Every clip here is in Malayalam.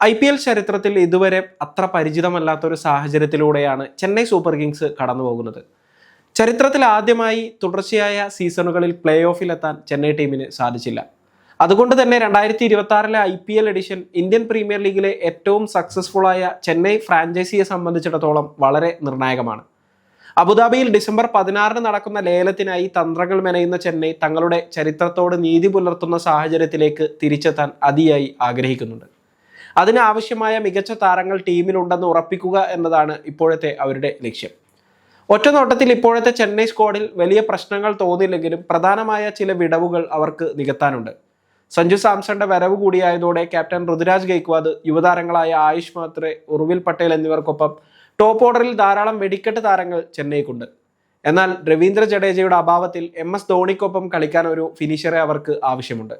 ഐ പി എൽ ചരിത്രത്തിൽ ഇതുവരെ അത്ര പരിചിതമല്ലാത്ത ഒരു സാഹചര്യത്തിലൂടെയാണ് ചെന്നൈ സൂപ്പർ കിങ്സ് കടന്നു പോകുന്നത് ചരിത്രത്തിൽ ആദ്യമായി തുടർച്ചയായ സീസണുകളിൽ പ്ലേ ഓഫിലെത്താൻ ചെന്നൈ ടീമിന് സാധിച്ചില്ല. അതുകൊണ്ട് തന്നെ രണ്ടായിരത്തി ഇരുപത്തി ആറിലെ I P L edition Indian Premier ലീഗിലെ ഏറ്റവും സക്സസ്ഫുൾ ആയ ചെന്നൈ ഫ്രാഞ്ചൈസിയെ സംബന്ധിച്ചിടത്തോളം വളരെ നിർണായകമാണ്. അബുദാബിയിൽ ഡിസംബർ പതിനാറിന് നടക്കുന്ന ലേലത്തിനായി തന്ത്രങ്ങൾ മെനയുന്ന ചെന്നൈ തങ്ങളുടെ ചരിത്രത്തോട് നീതി പുലർത്തുന്ന സാഹചര്യത്തിലേക്ക് തിരിച്ചെത്താൻ അതിയായി ആഗ്രഹിക്കുന്നുണ്ട്. അതിനാവശ്യമായ മികച്ച താരങ്ങൾ ടീമിലുണ്ടെന്ന് ഉറപ്പിക്കുക എന്നതാണ് ഇപ്പോഴത്തെ അവരുടെ ലക്ഷ്യം. ഒറ്റ നോട്ടത്തിൽ ഇപ്പോഴത്തെ ചെന്നൈ സ്ക്വാഡിൽ വലിയ പ്രശ്നങ്ങൾ തോന്നില്ലെങ്കിലും പ്രധാനമായ ചില വിടവുകൾ അവർക്ക് നികത്താനുണ്ട്. സഞ്ജു സാംസന്റെ വരവ് കൂടിയായതോടെ ക്യാപ്റ്റൻ ഋതുരാജ് ഗെയ്ക്വാദ് യുവതാരങ്ങളായ ആയുഷ് മാത്രെ ഉറുവിൽ പട്ടേൽ എന്നിവർക്കൊപ്പം ടോപ്പ് ഓർഡറിൽ ധാരാളം വെടിക്കെട്ട് താരങ്ങൾ ചെന്നൈക്കുണ്ട്. എന്നാൽ രവീന്ദ്ര ജഡേജയുടെ അഭാവത്തിൽ എം എസ് ധോണിക്കൊപ്പം കളിക്കാൻ ഒരു ഫിനിഷറെ അവർക്ക് ആവശ്യമുണ്ട്.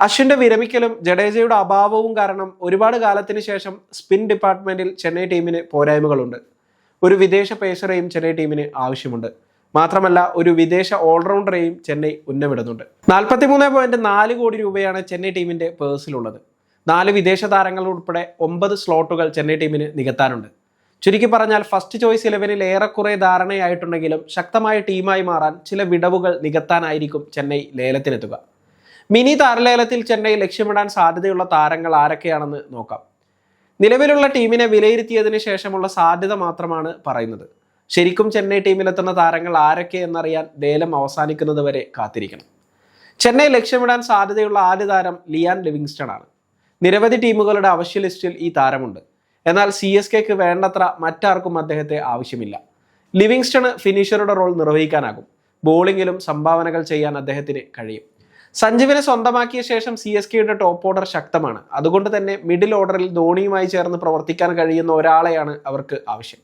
അശ്വിന്റെ വിരമിക്കലും ജഡേജയുടെ അഭാവവും കാരണം ഒരുപാട് കാലത്തിന് ശേഷം സ്പിൻ ഡിപ്പാർട്ട്മെന്റിൽ ചെന്നൈ ടീമിന് പോരായ്മകളുണ്ട്. ഒരു വിദേശ പേസറെയും ചെന്നൈ ടീമിന് ആവശ്യമുണ്ട്. മാത്രമല്ല ഒരു വിദേശ ഓൾറൗണ്ടറെയും ചെന്നൈ ഉന്നമിടുന്നുണ്ട്. നാൽപ്പത്തിമൂന്ന് പോയിന്റ് നാല് കോടി രൂപയാണ് ചെന്നൈ ടീമിന്റെ പേഴ്സിലുള്ളത്. നാല് വിദേശ താരങ്ങൾ ഉൾപ്പെടെ ഒമ്പത് സ്ലോട്ടുകൾ ചെന്നൈ ടീമിന് നികത്താനുണ്ട്. ചുരുക്കി പറഞ്ഞാൽ ഫസ്റ്റ് ചോയ്സ് ഇലവനിൽ ഏറെക്കുറെ ധാരണയായിട്ടുണ്ടെങ്കിലും ശക്തമായ ടീമായി മാറാൻ ചില വിടവുകൾ നികത്താനായിരിക്കും ചെന്നൈ ലേലത്തിനെത്തുക. മിനി താരലേലത്തിൽ ചെന്നൈ ലക്ഷ്യമിടാൻ സാധ്യതയുള്ള താരങ്ങൾ ആരൊക്കെയാണെന്ന് നോക്കാം. നിലവിലുള്ള ടീമിനെ വിലയിരുത്തിയതിന് ശേഷമുള്ള സാധ്യത മാത്രമാണ് പറയുന്നത്. ശരിക്കും ചെന്നൈ ടീമിലെത്തുന്ന താരങ്ങൾ ആരൊക്കെ എന്നറിയാൻ ലേലം അവസാനിക്കുന്നത് വരെ കാത്തിരിക്കണം. ചെന്നൈ ലക്ഷ്യമിടാൻ സാധ്യതയുള്ള ആദ്യ താരം ലിയാൻ ലിവിങ്സ്റ്റൺ ആണ് നിരവധി ടീമുകളുടെ അവശ്യ ലിസ്റ്റിൽ ഈ താരമുണ്ട്. എന്നാൽ സി എസ് കെക്ക് വേണ്ടത്ര മറ്റാർക്കും അദ്ദേഹത്തെ ആവശ്യമില്ല. ലിവിങ്സ്റ്റണ് ഫിനിഷറുടെ റോൾ നിർവഹിക്കാനാകും. ബോളിങ്ങിലും സംഭാവനകൾ ചെയ്യാൻ അദ്ദേഹത്തിന് കഴിയും. സഞ്ജുവിനെ സ്വന്തമാക്കിയ ശേഷം സി എസ് കെയുടെ ടോപ്പ് ഓർഡർ ശക്തമാണ്. അതുകൊണ്ട് തന്നെ മിഡിൽ ഓർഡറിൽ ധോണിയുമായി ചേർന്ന് പ്രവർത്തിക്കാൻ കഴിയുന്ന ഒരാളെയാണ് അവർക്ക് ആവശ്യം.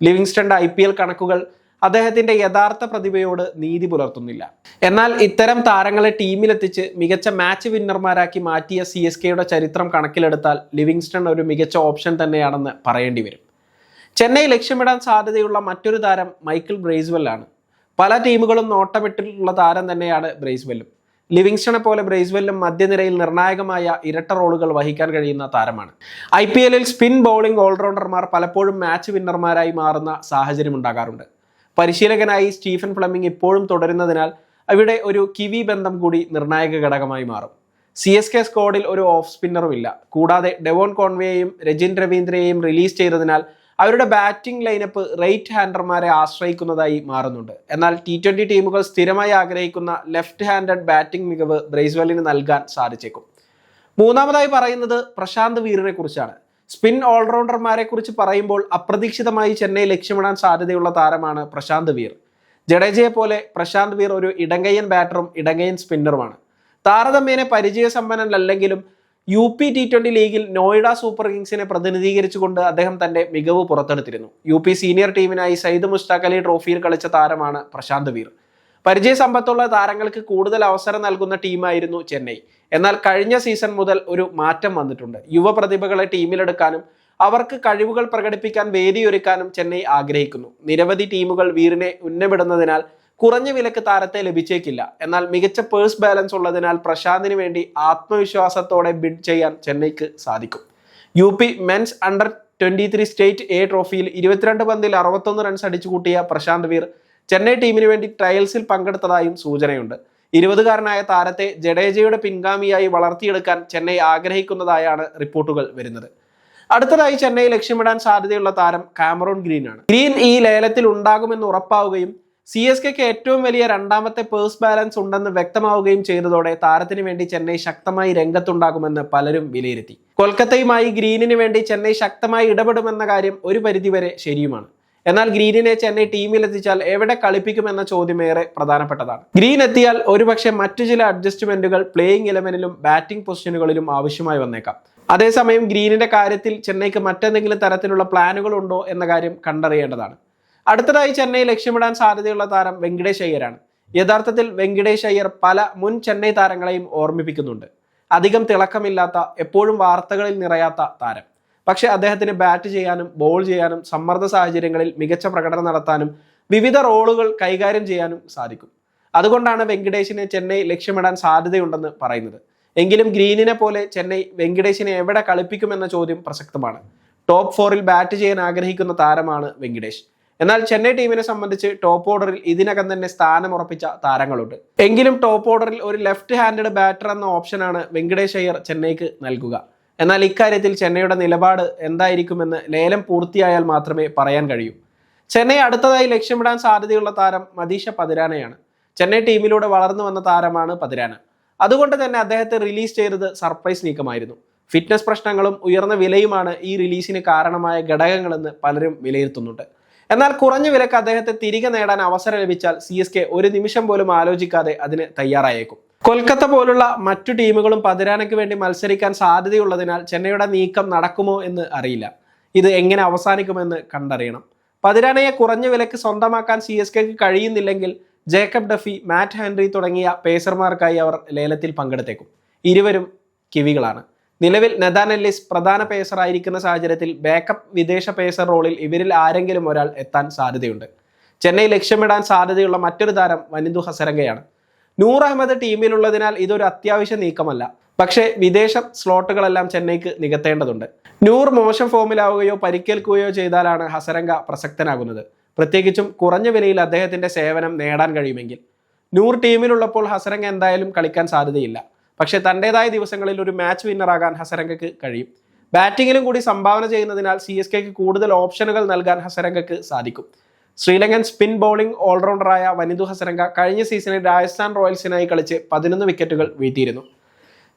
ലിവിങ്സ്റ്റന്റെ ഐ പി എൽ കണക്കുകൾ അദ്ദേഹത്തിന്റെ യഥാർത്ഥ പ്രതിഭയോട് നീതി പുലർത്തുന്നില്ല. എന്നാൽ ഇത്തരം താരങ്ങളെ ടീമിലെത്തിച്ച് മികച്ച മാച്ച് വിന്നർമാരാക്കി മാറ്റിയ സി എസ് കെയുടെ ചരിത്രം കണക്കിലെടുത്താൽ ലിവിങ്സ്റ്റൺ ഒരു മികച്ച ഓപ്ഷൻ തന്നെയാണെന്ന് പറയേണ്ടി വരും. ചെന്നൈ ലക്ഷ്യമിടാൻ സാധ്യതയുള്ള മറ്റൊരു താരം മൈക്കിൾ ബ്രേസ്വെല്ലാണ്. പല ടീമുകളും നോട്ടമിട്ടിട്ടുള്ള താരം തന്നെയാണ് ബ്രേസ്വെല്ലും. ലിവിങ്സ്റ്റണെ പോലെ ബ്രേസ്വെല്ലും മധ്യനിരയിൽ നിർണായകമായ ഇരട്ട റോളുകൾ വഹിക്കാൻ കഴിയുന്ന താരമാണ്. ഐ പി എല്ലിൽ സ്പിൻ ബൗളിംഗ് ഓൾറൗണ്ടർമാർ പലപ്പോഴും മാച്ച് വിന്നർമാരായി മാറുന്ന സാഹചര്യം ഉണ്ടാകാറുണ്ട്. പരിശീലകനായി സ്റ്റീഫൻ ഫ്ലമിംഗ് ഇപ്പോഴും തുടരുന്നതിനാൽ അവിടെ ഒരു കിവി ബന്ധം കൂടി നിർണായക ഘടകമായി മാറും. സി എസ് കെ സ്ക്വാഡിൽ ഒരു ഓഫ് സ്പിന്നറും ഇല്ല. കൂടാതെ ഡെവോൺ കോൺവേയെയും രജിൻ രവീന്ദ്രയെയും റിലീസ് ചെയ്തതിനാൽ അവരുടെ ബാറ്റിംഗ് ലൈനപ്പ് റൈറ്റ് ഹാൻഡർമാരെ ആശ്രയിക്കുന്നതായി മാറുന്നുണ്ട്. എന്നാൽ ടി ട്വന്റി ടീമുകൾ സ്ഥിരമായി ആഗ്രഹിക്കുന്ന ലെഫ്റ്റ് ഹാൻഡഡ് ബാറ്റിംഗ് മികവ് ബ്രേസ്വെല്ലിന് നൽകാൻ സാധിച്ചേക്കും. മൂന്നാമതായി പറയുന്നത് പ്രശാന്ത് വീറിനെ കുറിച്ചാണ്. സ്പിൻ ഓൾറൗണ്ടർമാരെ കുറിച്ച് പറയുമ്പോൾ അപ്രതീക്ഷിതമായി ചെന്നൈ ലക്ഷ്യമിടാൻ സാധ്യതയുള്ള താരമാണ് പ്രശാന്ത് വീർ. ജഡേജയെ പോലെ പ്രശാന്ത് വീർ ഒരു ഇടങ്കയ്യൻ ബാറ്ററും ഇടങ്കയ്യൻ സ്പിന്നറുമാണ്. താരതമ്യേന പരിചയസമ്പന്നനല്ലെങ്കിലും യു പി ടി ട്വന്റി ലീഗിൽ നോയിഡ സൂപ്പർ കിങ്സിനെ പ്രതിനിധീകരിച്ചുകൊണ്ട് അദ്ദേഹം തന്റെ മികവ് പുറത്തെടുത്തിരുന്നു. യു പി സീനിയർ ടീമിനായി സയ്യിദ് മുഷ്താഖ് അലി ട്രോഫിയിൽ കളിച്ച താരമാണ് പ്രശാന്ത് വീർ. പരിചയസമ്പത്തുള്ള താരങ്ങൾക്ക് കൂടുതൽ അവസരം നൽകുന്ന ടീമായിരുന്നു ചെന്നൈ. എന്നാൽ കഴിഞ്ഞ സീസൺ മുതൽ ഒരു മാറ്റം വന്നിട്ടുണ്ട്. യുവ പ്രതിഭകളെ ടീമിലെടുക്കാനും അവർക്ക് കഴിവുകൾ പ്രകടിപ്പിക്കാൻ വേദിയൊരുക്കാനും ചെന്നൈ ആഗ്രഹിക്കുന്നു. നിരവധി ടീമുകൾ വീറിനെ ഉന്നമിടുന്നതിനാൽ കുറഞ്ഞ വിലക്ക് താരത്തെ ലഭിച്ചേക്കില്ല. എന്നാൽ മികച്ച പേഴ്സ് ബാലൻസ് ഉള്ളതിനാൽ പ്രശാന്തിന് വേണ്ടി ആത്മവിശ്വാസത്തോടെ ബിഡ് ചെയ്യാൻ ചെന്നൈക്ക് സാധിക്കും. U P men's under twenty three state A ട്രോഫിയിൽ ഇരുപത്തിരണ്ട് പന്തിൽ അറുപത്തൊന്ന് റൺസ് അടിച്ചു കൂട്ടിയ പ്രശാന്ത് വീർ ചെന്നൈ ടീമിന് വേണ്ടി ട്രയൽസിൽ പങ്കെടുത്തതായും സൂചനയുണ്ട്. ഇരുപതുകാരനായ താരത്തെ ജഡേജയുടെ പിൻഗാമിയായി വളർത്തിയെടുക്കാൻ ചെന്നൈ ആഗ്രഹിക്കുന്നതായാണ് റിപ്പോർട്ടുകൾ വരുന്നത്. അടുത്തതായി ചെന്നൈ ലക്ഷ്യമിടാൻ സാധ്യതയുള്ള താരം കാമറോൺ ഗ്രീനാണ്. ഗ്രീൻ ഈ ലേലത്തിൽ ഉണ്ടാകുമെന്ന് ഉറപ്പാവുകയും സി എസ് കെക്ക് ഏറ്റവും വലിയ രണ്ടാമത്തെ പേഴ്സ് ബാലൻസ് ഉണ്ടെന്ന് വ്യക്തമാവുകയും ചെയ്തതോടെ താരത്തിന് വേണ്ടി ചെന്നൈ ശക്തമായി രംഗത്തുണ്ടാകുമെന്ന് പലരും വിലയിരുത്തി. കൊൽക്കത്തയുമായി ഗ്രീനിന് വേണ്ടി ചെന്നൈ ശക്തമായി ഇടപെടുമെന്ന കാര്യം ഒരു പരിധിവരെ ശരിയുമാണ്. എന്നാൽ ഗ്രീനിനെ ചെന്നൈ ടീമിലെത്തിച്ചാൽ എവിടെ കളിപ്പിക്കുമെന്ന ചോദ്യം ഏറെ പ്രധാനപ്പെട്ടതാണ്. ഗ്രീൻ എത്തിയാൽ ഒരുപക്ഷെ മറ്റു ചില അഡ്ജസ്റ്റ്മെന്റുകൾ പ്ലേയിങ് ഇലവനിലും ബാറ്റിംഗ് പൊസിഷനുകളിലും ആവശ്യമായി വന്നേക്കാം. അതേസമയം ഗ്രീനിന്റെ കാര്യത്തിൽ ചെന്നൈക്ക് മറ്റെന്തെങ്കിലും തരത്തിലുള്ള പ്ലാനുകൾ ഉണ്ടോ എന്ന കാര്യം കണ്ടറിയേണ്ടതാണ്. അടുത്തതായി ചെന്നൈ ലക്ഷ്യമിടാൻ സാധ്യതയുള്ള താരം വെങ്കടേഷ് അയ്യരാണ്. യഥാർത്ഥത്തിൽ വെങ്കടേഷ് അയ്യർ പല മുൻ ചെന്നൈ താരങ്ങളെയും ഓർമ്മിപ്പിക്കുന്നുണ്ട്. അധികം തിളക്കമില്ലാത്ത എപ്പോഴും വാർത്തകളിൽ നിറയാത്ത താരം. പക്ഷേ അദ്ദേഹത്തിന് ബാറ്റ് ചെയ്യാനും ബോൾ ചെയ്യാനും സമ്മർദ്ദ സാഹചര്യങ്ങളിൽ മികച്ച പ്രകടനം നടത്താനും വിവിധ റോളുകൾ കൈകാര്യം ചെയ്യാനും സാധിക്കും. അതുകൊണ്ടാണ് വെങ്കടേഷിനെ ചെന്നൈ ലക്ഷ്യമിടാൻ സാധ്യതയുണ്ടെന്ന് പറയുന്നത്. എങ്കിലും ഗ്രീനിനെ പോലെ ചെന്നൈ വെങ്കിടേഷിനെ എവിടെ കളിപ്പിക്കുമെന്ന ചോദ്യം പ്രസക്തമാണ്. ടോപ്പ് ഫോറിൽ ബാറ്റ് ചെയ്യാൻ ആഗ്രഹിക്കുന്ന താരമാണ് വെങ്കിടേഷ്. എന്നാൽ ചെന്നൈ ടീമിനെ സംബന്ധിച്ച് ടോപ്പ് ഓർഡറിൽ ഇതിനകം തന്നെ സ്ഥാനം ഉറപ്പിച്ച താരങ്ങളുണ്ട്. എങ്കിലും ടോപ്പ് ഓർഡറിൽ ഒരു ലെഫ്റ്റ് ഹാൻഡഡ് ബാറ്റർ എന്ന ഓപ്ഷനാണ് വെങ്കടേഷ് അയ്യർ ചെന്നൈക്ക് നൽകുക. എന്നാൽ ഇക്കാര്യത്തിൽ ചെന്നൈയുടെ നിലപാട് എന്തായിരിക്കുമെന്ന് ലേലം പൂർത്തിയായാൽ മാത്രമേ പറയാൻ കഴിയൂ. ചെന്നൈ അടുത്തതായി ലക്ഷ്യമിടാൻ സാധ്യതയുള്ള താരം മദീഷ പതിരാനയാണ്. ചെന്നൈ ടീമിലൂടെ വളർന്നു വന്ന താരമാണ് പതിരാന. അതുകൊണ്ട് തന്നെ അദ്ദേഹത്തെ റിലീസ് ചെയ്തത് സർപ്രൈസ് നീക്കമായിരുന്നു. ഫിറ്റ്നസ് പ്രശ്നങ്ങളും ഉയർന്ന വിലയുമാണ് ഈ റിലീസിന് കാരണമായ ഘടകങ്ങളെന്ന് പലരും വിലയിരുത്തുന്നുണ്ട്. എന്നാൽ കുറഞ്ഞ വിലക്ക് അദ്ദേഹത്തെ തിരികെ നേടാൻ അവസരം ലഭിച്ചാൽ സി എസ് കെ ഒരു നിമിഷം പോലും ആലോചിക്കാതെ അതിന് തയ്യാറായേക്കും. കൊൽക്കത്ത പോലുള്ള മറ്റു ടീമുകളും പതിരാനയ്ക്ക് വേണ്ടി മത്സരിക്കാൻ സാധ്യതയുള്ളതിനാൽ ചെന്നൈയുടെ നീക്കം നടക്കുമോ എന്ന് അറിയില്ല. ഇത് എങ്ങനെ അവസാനിക്കുമെന്ന് കണ്ടറിയണം. പതിരാനയെ കുറഞ്ഞ വിലക്ക് സ്വന്തമാക്കാൻ സി എസ് കെക്ക് കഴിയുന്നില്ലെങ്കിൽ ജേക്കബ് ഡഫി മാറ്റ് ഹെൻറി തുടങ്ങിയ പേസർമാർക്കായി അവർ ലേലത്തിൽ പങ്കെടുത്തേക്കും. ഇരുവരും കിവികളാണ്. നിലവിൽ നെതാൻ എല്ലിസ് പ്രധാന പേസർ ആയിരിക്കുന്ന സാഹചര്യത്തിൽ ബാക്കപ്പ് വിദേശ പേസർ റോളിൽ ഇവരിൽ ആരെങ്കിലും ഒരാൾ എത്താൻ സാധ്യതയുണ്ട്. ചെന്നൈ ലക്ഷ്യമിടാൻ സാധ്യതയുള്ള മറ്റൊരു താരം വനിതു ഹസരംഗയാണ്. നൂർ അഹമ്മദ് ടീമിലുള്ളതിനാൽ ഇതൊരു അത്യാവശ്യ നീക്കമല്ല. പക്ഷേ വിദേശ സ്ലോട്ടുകളെല്ലാം ചെന്നൈക്ക് നികത്തേണ്ടതുണ്ട്. നൂർ മോശം ഫോമിലാവുകയോ പരിക്കേൽക്കുകയോ ചെയ്താലാണ് ഹസരംഗ പ്രസക്തനാകുന്നത്. പ്രത്യേകിച്ചും കുറഞ്ഞ വിലയിൽ അദ്ദേഹത്തിന്റെ സേവനം നേടാൻ കഴിയുമെങ്കിൽ. നൂർ ടീമിലുള്ളപ്പോൾ ഹസരംഗ എന്തായാലും കളിക്കാൻ സാധ്യതയില്ല. പക്ഷേ തന്റെതായ ദിവസങ്ങളിൽ ഒരു മാച്ച് വിന്നറാകാൻ ഹസരംഗക്ക് കഴിയും. ബാറ്റിങ്ങിലും കൂടി സംഭാവന ചെയ്യുന്നതിനാൽ സി എസ് കെക്ക് കൂടുതൽ ഓപ്ഷനുകൾ നൽകാൻ ഹസരംഗക്ക് സാധിക്കും. ശ്രീലങ്കൻ സ്പിൻ ബൗളിംഗ് ഓൾറൗണ്ടറായ വനിതു ഹസരംഗ കഴിഞ്ഞ സീസണിൽ രാജസ്ഥാൻ റോയൽസിനായി കളിച്ച് പതിനൊന്ന് വിക്കറ്റുകൾ വീഴ്ത്തിയിരുന്നു.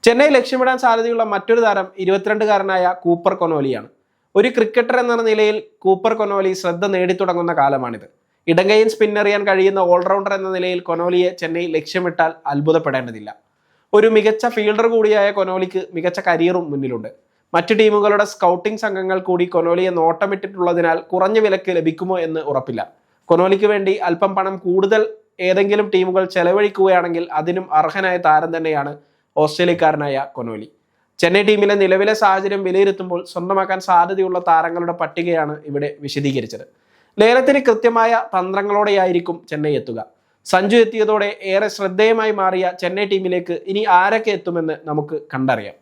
ചെന്നൈ ലക്ഷ്യമിടാൻ സാധ്യതയുള്ള മറ്റൊരു താരം ഇരുപത്തിരണ്ടുകാരനായ കൂപ്പർ കൊനോലിയാണ്. ഒരു ക്രിക്കറ്റർ എന്ന നിലയിൽ കൂപ്പർ കൊനോലി ശ്രദ്ധ നേടിത്തുടങ്ങുന്ന കാലമാണിത്. ഇടങ്കയിൽ സ്പിന്നറിയാൻ കഴിയുന്ന ഓൾറൗണ്ടർ എന്ന നിലയിൽ കൊനോലിയെ ചെന്നൈ ലക്ഷ്യമിട്ടാൽ അത്ഭുതപ്പെടേണ്ടതില്ല. ഒരു മികച്ച ഫീൽഡർ കൂടിയായ കൊനോലിക്ക് മികച്ച കരിയറും മുന്നിലുണ്ട്. മറ്റു ടീമുകളുടെ സ്കൗട്ടിംഗ് സംഘങ്ങൾ കൂടി കൊനോലിയെ നോട്ടമിട്ടിട്ടുള്ളതിനാൽ കുറഞ്ഞ വിലക്ക് ലഭിക്കുമോ എന്ന് ഉറപ്പില്ല. കൊനോലിക്ക് വേണ്ടി അല്പം പണം കൂടുതൽ ഏതെങ്കിലും ടീമുകൾ ചെലവഴിക്കുകയാണെങ്കിൽ അതിനും അർഹനായ താരം തന്നെയാണ് ഓസ്ട്രേലിയക്കാരനായ കൊനോലി. ചെന്നൈ ടീമിലെ നിലവിലെ സാഹചര്യം വിലയിരുത്തുമ്പോൾ സ്വന്തമാക്കാൻ സാധ്യതയുള്ള താരങ്ങളുടെ പട്ടികയാണ് ഇവിടെ വിശദീകരിച്ചത്. ലേലത്തിന് കൃത്യമായ തന്ത്രങ്ങളോടെയായിരിക്കും ചെന്നൈ എത്തുക. സഞ്ജു എത്തിയതോടെ ഏറെ ശ്രദ്ധേയമായി മാറിയ ചെന്നൈ ടീമിലേക്ക് ഇനി ആരൊക്കെ എത്തുമെന്ന് നമുക്ക് കണ്ടറിയാം.